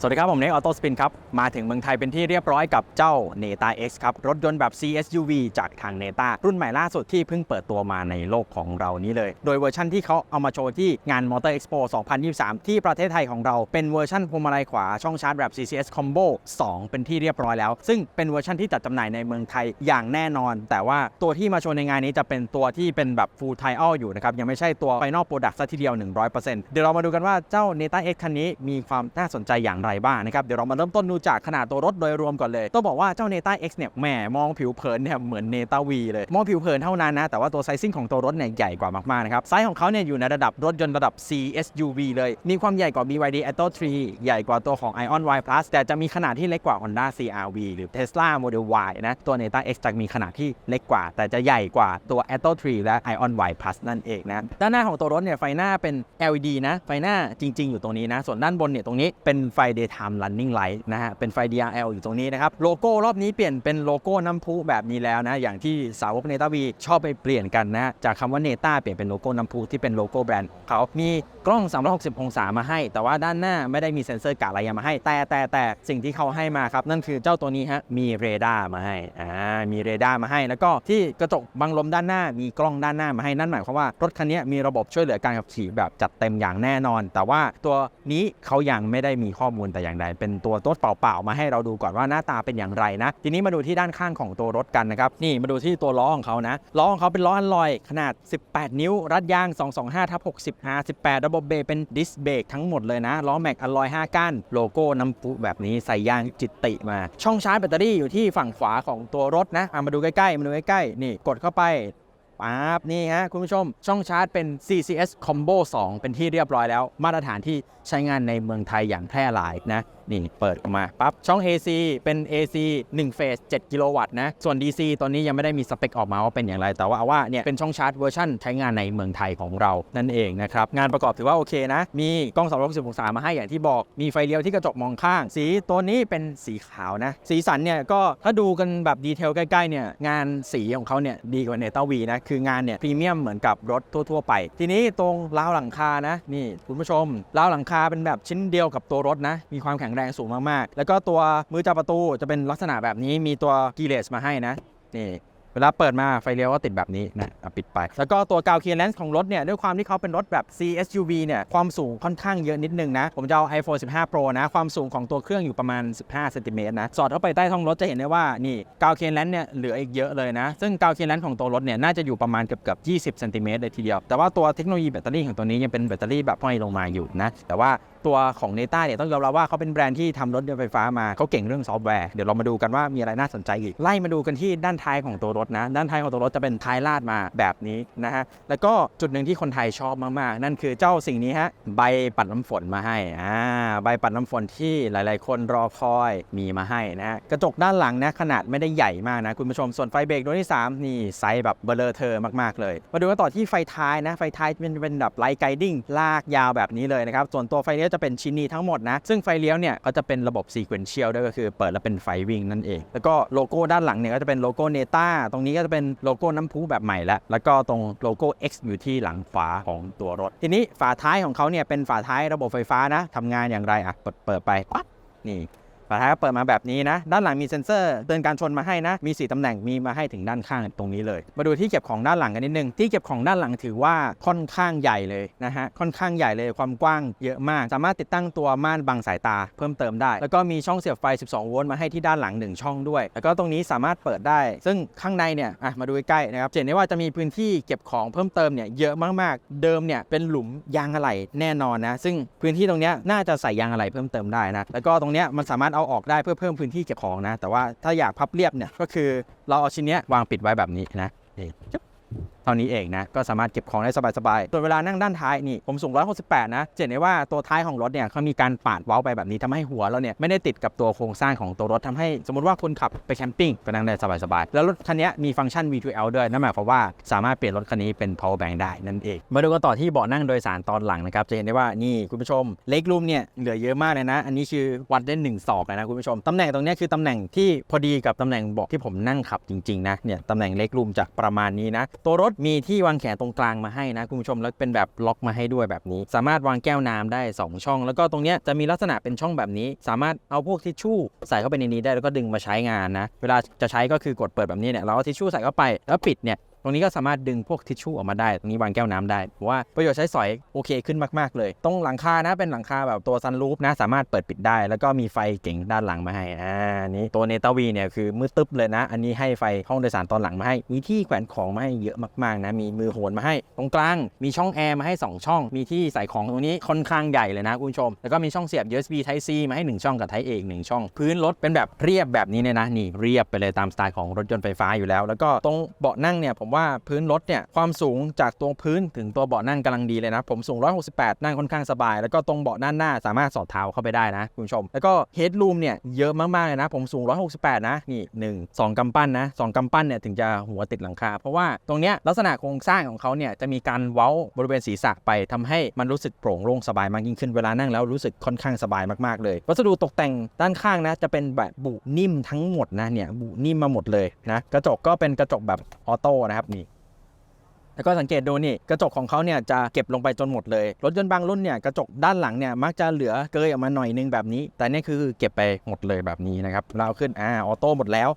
สวัสดีครับ ผมเน็กออโต้สปินครับ มาถึงเมืองไทยเป็นที่เรียบร้อยกับเจ้า Neta X ครับ รถยนต์แบบ CSUV จากทาง Neta รุ่นใหม่ล่าสุดที่เพิ่งเปิดตัวมาในโลกของเรานี้เลย โดยเวอร์ชั่นที่เขาเอามาโชว์ที่งาน Motor Expo 2023 ที่ประเทศไทยของเราเป็นเวอร์ชันพวงมาลัยขวาช่องชาร์จแบบ CCS Combo 2 เป็นที่เรียบร้อยแล้ว ซึ่งเป็นเวอร์ชันที่จัดจำหน่ายในเมืองไทยอย่างแน่นอน แต่ว่าตัวที่มาโชว์ในงานนี้จะเป็นตัวที่เป็นแบบ full trial อยู่นะครับยังไม่ใช่ตัว Final Product ซะทีเดียว 100%เดี๋ยวเรามาดูกันว่าเจ้า Neta X คันนี้มีความน่าสนใจอย่างไรบ้างนะครับ เดี๋ยวเรามาเริ่มต้นดูจากขนาดตัวรถโดยรวมก่อนเลย ต้องบอกว่าเจ้า Neta X เนี่ยแหมมองผิวเผินเนี่ยเหมือน Neta V เลย มองผิวเผินเท่านั้นนะ แต่ว่าตัวไซซิ่งของตัวรถเนี่ยใหญ่กว่ามากๆนะครับ ไซส์ของเขาเนี่ยอยู่ในระดับรถยนต์ระดับ CSUV เลย มีความใหญ่กว่า BYD Atto 3 ใหญ่กว่าตัวของ Ion Y Plus แต่จะมีขนาดที่เล็กกว่า Honda CRV หรือ Tesla Model Y นะ ตัว Neta X จะมีขนาดที่เล็กกว่า แต่จะใหญ่กว่าตัว Atto 3 และ Ion Y Plus นั่นเองนะ ด้านหน้าของตัวรถเนี่ยไฟหน้าเป็น LED นะ ไฟหน้าจริง ๆ อยู่ตรงนี้นะ ส่วนด้านบนเนี่ยตรงนี้เป็นไฟ daytime running light นะฮะ เป็นไฟ DRL อยู่ตรงนี้นะครับ โลโก้รอบนี้เปลี่ยนเป็นโลโก้น้ำพุแบบนี้แล้วนะ อย่างที่สาวกเนต้าวีชอบไปเปลี่ยนกันนะ จากคำว่าเนต้าเปลี่ยนเป็นโลโก้น้ำพุที่เป็นโลโก้แบรนด์เขา มีกล้อง 360 องศามาให้ แต่ว่าด้านหน้าไม่ได้มีเซ็นเซอร์กะอะไรมาให้ แต่แต่แต่สิ่งที่เขาให้มาครับ นั่นคือเจ้าตัวนี้ฮะ มีเรดาร์มาให้ อ่า มีเรดาร์มาให้ แล้วก็ที่กระจกบังลมด้านหน้า มีกล้องด้านหน้ามาให้ นั่นหมายความว่ารถคันนี้มีระบบช่วยเหลือการขับขี่แบบจัดเต็มอย่างแน่นอน แต่ว่าตัวนี้เขายังไม่ได้มีข้อมูลแต่อย่างใดเป็นตัวรถเปล่าๆมาให้เราดูก่อนว่าหน้าตาเป็นอย่างไรนะ ทีนี้มาดูที่ด้านข้างของตัวรถกันนะครับนี่มาดูที่ตัวล้อของเขานะล้อของเขาเป็นล้ออัลลอยขนาด 18 นิ้ว รัดยาง 225ทับ60 18 ระบบเบรกเป็นดิสเบรกทั้งหมดเลยนะล้อแม็กอัลลอย 5 ก้านโลโก้น้ำพุแบบนี้ใส่ยางจิตติมา ช่องชาร์จแบตเตอรี่อยู่ที่ฝั่งขวาของตัวรถนะอะมาดูใกล้ๆมาดูใกล้ๆนี่กดเข้าไป ปั๊บนี่ฮะคุณผู้ชม ช่องชาร์จเป็น CCS Combo 2 เป็นที่เรียบร้อยแล้ว มาตรฐานที่ใช้งานในเมืองไทยอย่างแพร่หลายนะ นี่เปิดออกมาปั๊บช่อง AC เป็น AC 1เฟส7กิโลวัตต์นะ ส่วน DC ตอนนี้ยังไม่ได้มีสเปคออกมาว่าเป็นอย่างไร แต่ว่าอว่าเนี่ยเป็นช่องชาร์จเวอร์ชันใช้งานในเมืองไทยของเรานั่นเองนะครับ งานประกอบถือว่าโอเคนะ มีกล้อง360องศามาให้อย่างที่บอก มีไฟเลี้ยวที่กระจกมองข้าง สีตัวนี้เป็นสีขาวนะ สีสันเนี่ยก็ถ้าดูกันแบบดีเทลใกล้ๆเนี่ยงานสีของเขาเนี่ยดีกว่าเนต้าวีนะคืองานเนี่ยพรีเมียมเหมือนกับรถทั่วๆไป ทีนี้ตรงราวหลังคานะนี่คุณผู้ชมราวหลังคาเป็นแบบชิ้นเดียวกับตัวรถนะมีความแข็งแรงสูงมากๆ แล้วก็ตัวมือจับประตูจะเป็นลักษณะแบบนี้มีตัวกีเลสมาให้นะนี่ เวลาเปิดมาไฟเลี้ยวก็ติดแบบนี้นะอะปิดไป แล้วก็ตัวกาวเคลียร์เลนส์ของรถเนี่ยด้วยความที่เขาเป็นรถแบบ CSUV เนี่ยความสูงค่อนข้างเยอะนิดนึงนะ ผมจะเอา iPhone 15 Pro นะ ความสูงของตัวเครื่องอยู่ประมาณ 15เซนติเมตรนะ สอดเข้าไปใต้ท้องรถจะเห็นได้ว่านี่กาวเคลียร์เลนส์เนี่ยเหลืออีกเยอะเลยนะ ซึ่งกาวเคลียร์เลนส์ของตัวรถเนี่ยน่าจะอยู่ประมาณเกือบเกือบ20เซนติเมตรเลยทีเดียว แต่ว่าตัวเทคโนโลยีแบตเตอรี่ของตัวนี้ยังเป็นแบตเตอรี่แบบห้อยลงมาอยู่นะ แต่ว่าตัวของ n e t a เนี่ยต้องยอมรับว่าเขาเป็นแบรนด์ที่ทำรถยนต์ไฟฟ้ามาเขาเก่งเรื่องซอฟต์แวร์เดี๋ยวเรามาดูกันว่ามีอะไรน่าสนใจอีกไล่มาดูกันที่ด้านท้ายของตัวรถนะ ด้านท้ายของตัวรถจะเป็นท้ายลาดมาแบบนี้นะฮะ แล้วก็จุดหนึ่งที่คนไทยชอบมากๆ นั่นคือเจ้าสิ่งนี้ฮะ ใบปัดน้ำฝนมาให้ อ่า ใบปัดน้ำฝนที่หลายๆ คนรอคอยมีมาให้นะฮะกระจกด้านหลังนะขนาดไม่ได้ใหญ่มากนะคุณผู้ชม ส่วนไฟเบรกดวงที่ 3 นี่ไซส์แบบเบลอเธอมากๆเลย มาดูกันต่อที่ไฟท้ายนะ ไฟท้ายเป็นเป็นแบบไลท์ไกดิ้งลากยาวแบบนี้เลยนะครับ ส่วนตัวไฟเลี้ยวจะเป็นชินีทั้งหมดนะ ซึ่งไฟเลี้ยวเนี่ยก็จะเป็นระบบซีเควนเชียลด้วยก็คือเปิดแล้วเป็นไฟวิ่งนั่นเอง แล้วก็โลโก้ด้านหลังเนี่ยก็จะเป็นโลโก้เนต้าตรงนี้ก็จะเป็นโลโก้น้ำพุแบบใหม่แล้ว แล้วก็ตรงโลโก้ X อยู่ที่หลังฝาของตัวรถ ทีนี้ฝาท้ายของเขาเนี่ยเป็นฝาท้ายระบบไฟฟ้านะทำงานอย่างไรอะเปิดเปิดไปปั๊บนี่ ฝาท้ายก็เปิดมาแบบนี้นะ ด้านหลังมีเซ็นเซอร์เตือนการชนมาให้นะ มี 4ตำแหน่งมีมาให้ถึงด้านข้างตรงนี้เลย มาดูที่เก็บของด้านหลังกันนิดนึง ที่เก็บของด้านหลังถือว่าค่อนข้างใหญ่เลยนะฮะ ค่อนข้างใหญ่เลย ความกว้างเยอะมาก สามารถติดตั้งตัวม่านบังสายตาเพิ่มเติมได้ แล้วก็มีช่องเสียบไฟ 12 โวลต์มาให้ที่ด้านหลัง 1 ช่องด้วย แล้วก็ตรงนี้สามารถเปิดได้ ซึ่งข้างในเนี่ย อะ มาดูใกล้ๆนะครับจะเห็นได้ว่าจะมีพื้นที่เก็บของเพิ่มเติมเนี่ยเยอะมากๆ เดิมเนี่ยเป็นหลุมยางอะไหล่แน่นอนนะ ซึ่งพื้นที่ตรงนี้น่าจะใส่ยางอะไหล่เพิ่มเติมได้นะ แล้วก็ตรงนี้มันสามารถเอาออกได้เพื่อเพิ่มพื้นที่เก็บของนะ แต่ว่าถ้าอยากพับเรียบเนี่ยก็คือเราเอาชิ้นนี้วางปิดไว้แบบนี้นะนี่จุ๊บ เท่านี้เองนะ ก็สามารถเก็บของได้สบายๆส่วนเวลานั่งด้านท้ายนี่ผมสูง 168 นะเห็นได้ว่าตัวท้ายของรถเนี่ยเขามีการปาดเว้าไปแบบนี้ทำให้หัวเราเนี่ยไม่ได้ติดกับตัวโครงสร้างของตัวรถทำให้สมมติว่าคุณขับไปแคมปิ้งก็นั่งได้สบายๆแล้วรถคันนี้มีฟังก์ชัน V2L ด้วยนั่นหมายความว่าสามารถเปลี่ยนรถคันนี้เป็น power bank ได้นั่นเอง มาดูกันต่อที่เบาะนั่งโดยสารตอนหลังนะครับจะเห็นได้ว่านี่คุณผู้ชมเล็กรูมเนี่ยเหลือเยอะมากเลยนะ อันนี้คือวัดได้หนึ่งศอกเลยนะคุณผู้ชมตำแหน่งตรงนี้คือตำแหน่งที่พอดีกับตำแหน่งเบาะที่ผมนั่งขับจริงๆนะเนี่ยตำแหน่งเล็กรูมจะประมาณนี้นะตัวรถมีที่วางแขนตรงกลางมาให้นะคุณผู้ชมแล้วเป็นแบบล็อกมาให้ด้วยแบบนี้ สามารถวางแก้วน้ำได้ 2 ช่อง แล้วก็ตรงเนี้ยจะมีลักษณะเป็นช่องแบบนี้ สามารถเอาพวกทิชชู่ใส่เข้าไปในนี้ได้แล้วก็ดึงมาใช้งานนะ เวลาจะใช้ก็คือกดเปิดแบบนี้เนี่ยเราเอาทิชชู่ใส่เข้าไปแล้วปิดเนี่ย รงนี้ก็สามารถดึงพวกทิชชู่ออกมาได้ ตรงนี้วางแก้วน้ำได้ว่าประโยชน์ใช้สอยโอเคขึ้นมาก ๆ เลย ตรงหลังคานะเป็นหลังคาแบบตัวซันรูฟนะสามารถเปิดปิดได้ แล้วก็มีไฟเก่งด้านหลังมาให้อ่านี่ตัวเนตาวีเนี่ยคือมืดตึ๊บเลยนะ อันนี้ให้ไฟห้องโดยสารตอนหลังมาให้ มีที่แขวนของมาให้เยอะมากๆนะมีมือโหนมาให้ ตรงกลางมีช่องแอร์มาให้ 2 ช่อง มีที่ใส่ของตรงนี้ค่อนข้างใหญ่เลยนะคุณผู้ชม แล้วก็มีช่องเสียบ USB Type C มาให้ 1 ช่องกับ Type A หนึ่งช่อง พื้นรถเป็นแบบเรียบแบบนี้เนี่ยนะนี่เรียบไปเลยตามสไตล์ของรถยนต์ไฟฟ้าอยู่แล้ว แล้วก็ตรงเบาะนั่งเนี่ยผมว่าว่าพื้นรถเนี่ยความสูงจากตัวพื้นถึงตัวเบาะนั่งกำลังดีเลยนะ ผมสูง 168 นั่งค่อนข้างสบาย แล้วก็ตรงเบาะด้านหน้าสามารถสอดเท้าเข้าไปได้นะคุณผู้ชม แล้วก็เฮดรูมเนี่ยเยอะมากๆเลยนะ ผมสูง 168 นะนี่1 2กำปั้นนะ2กำปั้นเนี่ยถึงจะหัวติดหลังคา เพราะว่าตรงเนี้ยลักษณะโครงสร้างของเขาเนี่ยจะมีการเว้าบริเวณศีรษะไปทำให้มันรู้สึกโปร่งโล่งสบายมากยิ่งขึ้นเวลานั่งแล้วรู้สึกค่อนข้างสบายมากๆเลย วัสดุตกแต่งด้านข้างนะจะเป็นแบบบุนิ่มทั้งหมดนะเนี่ยบุนิ่มมาหมดเลยนะกระจกก็เป็นกระจกแบบออโต้นะครับนี่แล้วก็สังเกตดูนี่กระจกของเขาเนี่ยจะเก็บลงไปจนหมดเลย รถยนต์บางรุ่นเนี่ยกระจกด้านหลังเนี่ยมักจะเหลือเกยออกมาหน่อยนึงแบบนี้ แต่นี่คือเก็บไปหมดเลยแบบนี้นะครับเราขึ้นอ่าออโต้หมดแล้ว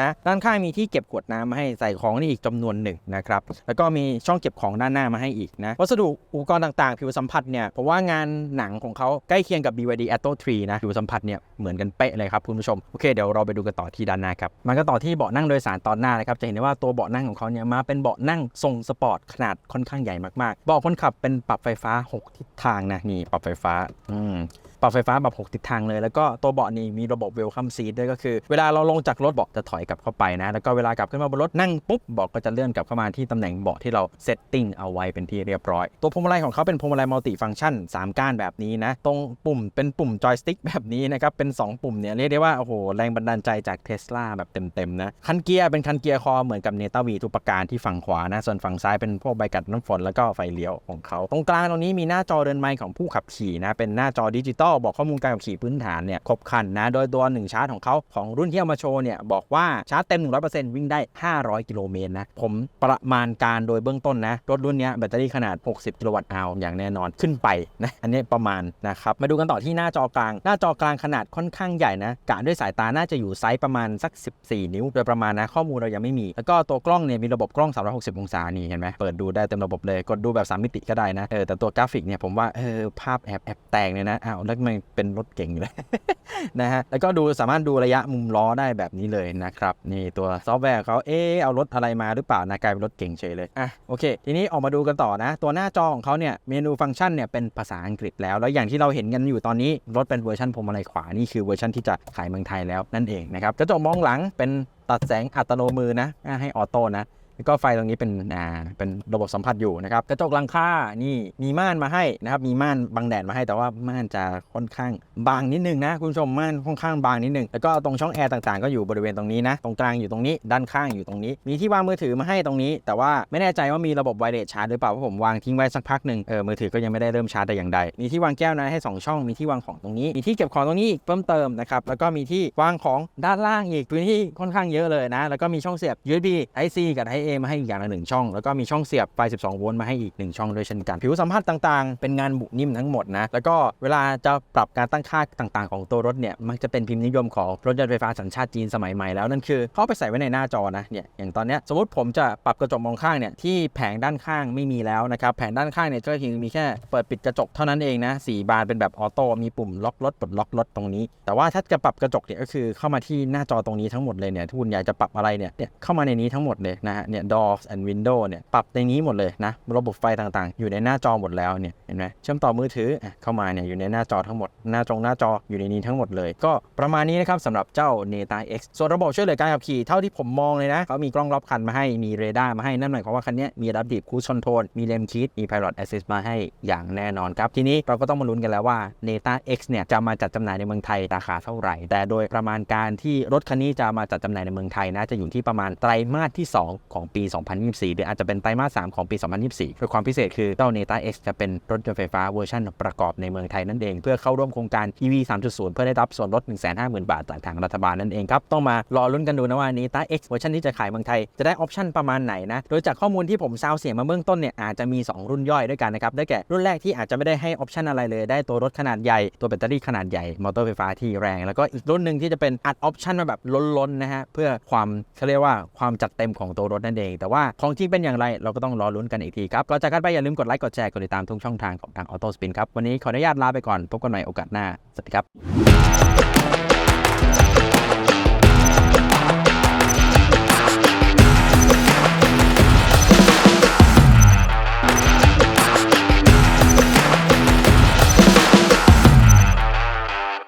นะด้านข้างมีที่เก็บขวดน้ำมาให้ใส่ของนี่อีกจำนวนหนึ่งนะครับแล้วก็มีช่องเก็บของด้านหน้ามาให้อีกนะวัสดุอุปกรณ์ต่างๆ ผิวสัมผัสเนี่ยผมว่างานหนังของเขาใกล้เคียงกับ BYD Atto 3นะผิวสัมผัสเนี่ยเหมือนกันเป๊ะเลยครับคุณผู้ชมโอเคเดี๋ยวเราไปดูกันต่อที่ด้านหน้าครับมันก็ต่อที่เบาะนั่งโดยสารตอนหน้านะครับจะเห็นได้ว่าตัวเบาะนั่งของเขาเนี่ยมาเป็นเบาะนั่งทรงสปอร์ตขนาดค่อนข้างใหญ่มากๆเบาะคนขับเป็นปรับไฟฟ้า 6 ทิศทางนะนี่ปรับไฟฟ้าอืม ปรับไฟฟ้าแบบ6ทิศทางเลย แล้วก็ตัวเบาะนี่มีระบบ Welcome Seat ด้วยก็คือ เวลาเราลงจากรถเบาะจะถอยกลับเข้าไปนะ แล้วก็เวลากลับขึ้นมาบนรถนั่งปุ๊บเบาะก็จะเลื่อนกลับเข้ามาที่ตำแหน่งเบาะที่เราเซตติ้งเอาไว้เป็นที่เรียบร้อย ตัวพวงมาลัยของเขาเป็นพวงมาลัยมัลติฟังก์ชัน3ก้านแบบนี้นะ ตรงปุ่มเป็นปุ่มจอยสติ๊กแบบนี้นะครับ เป็น 2 ปุ่มเนี่ยเรียกได้ว่าโอ้โหแรงบันดาลใจจากเทสลาแบบเต็มๆนะคันเกียร์เป็นคันเกียร์คอเหมือนกับเนต้าวีทุกประการที่ฝั่งขวานะส่วนฝั่งซ้ายเป็นพวกใบกัดน้ำฝนแล้วก็ไฟเลี้ยวของเขาตรงกลางตรงนี้มีหน้าจอเดินไมค์ของผู้ขับขี่นะเป็นหน้าจอดิจิตอลบอกข้อมูลการขับขี่พื้นฐานเนี่ยครบคันนะ โดยตัวหนึ่งชาร์จของเขาของรุ่นที่เอามาโชว์เนี่ยบอกว่าชาร์จเต็ม 100%วิ่งได้ 500 กิโลเมตรนะ ผมประมาณการโดยเบื้องต้นนะ รถรุ่นนี้แบตเตอรี่ขนาด 60 กิโลวัตต์อาวอย่างแน่นอนขึ้นไปนะอันนี้ประมาณนะครับ มาดูกันต่อที่หน้าจอกลาง หน้าจอกลางขนาดค่อนข้างใหญ่นะกะด้วยสายตาน่าจะอยู่ไซส์ประมาณสัก 14 นิ้ว โดยประมาณนะข้อมูลเรายังไม่มี แล้วก็ตัวกล้องเนี่ยมีระบบกล้อง 360 องศานี่เห็นไหมเปิดดูได้เต็มระบบเลยกดดูแบบ3มิติก็ได้นะเออแต่ตัวกราฟิกเนี่ยผมว่าเออภาพแอบแอบแตกเลยนะอ้าวแล้วมันเป็นรถเก่งเลยนะฮะแล้วก็ดูสามารถดูระยะมุมล้อได้แบบนี้เลยนะครับนี่ตัวซอฟต์แวร์เขาเออเอารถอะไรมาหรือเปล่านะกลายเป็นรถเก่งเฉยเลยอะโอเค ทีนี้ออกมาดูกันต่อนะ ตัวหน้าจอของเขาเนี่ยเมนูฟังก์ชันเนี่ยเป็นภาษาอังกฤษแล้ว แล้วอย่างที่เราเห็นกันอยู่ตอนนี้รถเป็นเวอร์ชันพวงมาลัยขวานี่คือเวอร์ชันที่จะขายเมืองไทยแล้วนั่นเองนะครับกระจกมองหลังเป็นตัดแสงอัตโนมือนะให้ออโต้นะ แล้วก็ไฟตรงนี้เป็นอ่าเป็นระบบสัมผัสอยู่นะครับกระจกหลังคานี่มีม่านมาให้นะครับมีม่านบังแดดมาให้แต่ว่าม่านจะค่อนข้างบางนิดนึงนะคุณผู้ชมม่านค่อนข้างบางนิดนึงแล้วก็ตรงช่องแอร์ต่างๆก็อยู่บริเวณตรงนี้นะตรงกลางอยู่ตรงนี้ด้านข้างอยู่ตรงนี้ มีที่วางมือถือมาให้ตรงนี้ แต่ว่าไม่แน่ใจว่ามีระบบไวเลสชาร์จหรือเปล่าเพราะผมวางทิ้งไว้สักพักหนึ่งเออมือถือก็ยังไม่ได้เริ่มชาร์จแต่อย่างใดมีที่วางแก้วนะให้สองช่องมีที่วางของตรงนี้ มีที่เก็บของตรงนี้เพิ่มเติมนะครับแล้วก็มีที่วางของด้านล่างอีกพื้นที่ค่อนข้างเยอะเลยนะแล้วก็มีช่องเสียบ USB Type C กับ Type A มาให้อีกอย่างละหนึ่งช่อง แล้วก็มีช่องเสียบไฟ 12 โวลต์มาให้อีก 1 ช่องด้วยเช่นกัน ผิวสัมผัสต่างๆ เป็นงานบุนิ่มทั้งหมดนะ แล้วก็เวลาจะปรับการตั้งค่าต่างๆ ของตัวรถเนี่ย มักจะเป็นพิมพ์นิยมของรถยนต์ไฟฟ้าสัญชาติจีนสมัยใหม่แล้ว นั่นคือเขาเอาไปใส่ไว้ในหน้าจอนะ เนี่ย อย่างตอนเนี้ยสมมติผมจะปรับกระจกมองข้างเนี่ย ที่แผงด้านข้างไม่มีแล้วนะครับ แผงด้านข้างเนี่ยก็เพียงมีแค่เปิดปิดกระจกเท่านั้นเองนะสี่บานเป็นแบบออโต้ มีปุ่มล็อกรถปลดล็อกรถตรงนี้ แต่ว่าถ้าจะปรับกระจกเนี่ยก็คือเข้ามาที่หน้าจอตรงนี้ทั้งหมดเลยเนี่ยถ้าคุณอยากจะปรับอะไรเนี่ยเข้ามาในนี้ทั้งหมดเลยนะฮะเนี่ย doors and window เนี่ยปรับในนี้หมดเลยนะระบบไฟต่างๆ อยู่ในหน้าจอหมดแล้วเนี่ยเห็นไหมเชื่อมต่อมือถืออเข้ามาเนี่ยอยู่ในหน้าจอทั้งหมดหน้าจงหน้าจออยู่ในนี้ทั้งหมดเลย ก็ประมาณนี้นะครับสำหรับเจ้า Neta X ส่วนระบบช่วยเหลือการขับขี่เท่าที่ผมมองเลยนะเขามีกล้องรอบคันมาให้มีเรดาร์มาให้นั่นหมายความว่าคันนี้มี Adaptive Cruise Control มี Lane Keep มี Pilot Assist มาให้อย่างแน่นอนครับทีนี้เราก็ต้องมาลุ้นกันแล้วว่า Neta X เนี่ยจะมาจัดจำหน่ายในเมืองไทยราคาเท่าไหร่ แต่โดยประมาณการที่รถคันนี้จะมาจัดจำหน่ายในเมืองไทยนะจะอยู่ที่ประมาณไตรมาสที่ 2 ของปี 2024 หรืออาจจะเป็นไตรมาส 3 ของปี 2024 โดยความพิเศษคือเจ้า Neta X จะเป็นรถยนต์ไฟฟ้าเวอร์ชันประกอบในเมืองไทยนั่นเอง เพื่อเข้าร่วมโครงการ EV 3.0 เพื่อได้รับส่วนลด 150,000 บาทจากทางรัฐบาลนั่นเองครับ ต้องมารอลุ้นกันดูนะว่า Neta X เวอร์ชันที่จะขายเมืองไทยจะได้ออปชันประมาณไหนนะ โดยจากข้อมูลที่ผมซาวเสียงมาเบื้องต้นเนี่ยอาจจะมี 2 รุ่นย่อยด้วยกันนะครับ ได้แก่รุ่นแรกที่อาจจะไม่ได้ให้ออปชันอะไรเลย ได้ตัวรถขนาดใหญ่ตัวแบตเตอรี่ขนาดใหญ่มอเตอร์ไฟฟ้าที่แรง แล้วก็อีกรุ่นหนึ่งที่จะเป็นอัดออปชันมาแบบล้นๆนะฮะเพื่อความเขาเรียกว่าความจัดเต็มของตัวรถนั่นเอง แต่ว่าของจริงเป็นอย่างไรเราก็ต้องรอลุ้นกันอีกทีครับก่อนจากกันไปอย่าลืมกดไลค์กดแชร์กดติดตามทุกช่องทางของทางออโต้สปินครับวันนี้ขออนุญาตลาไปก่อนพบกันใหม่โอกาสหน้าสวัสดีครับ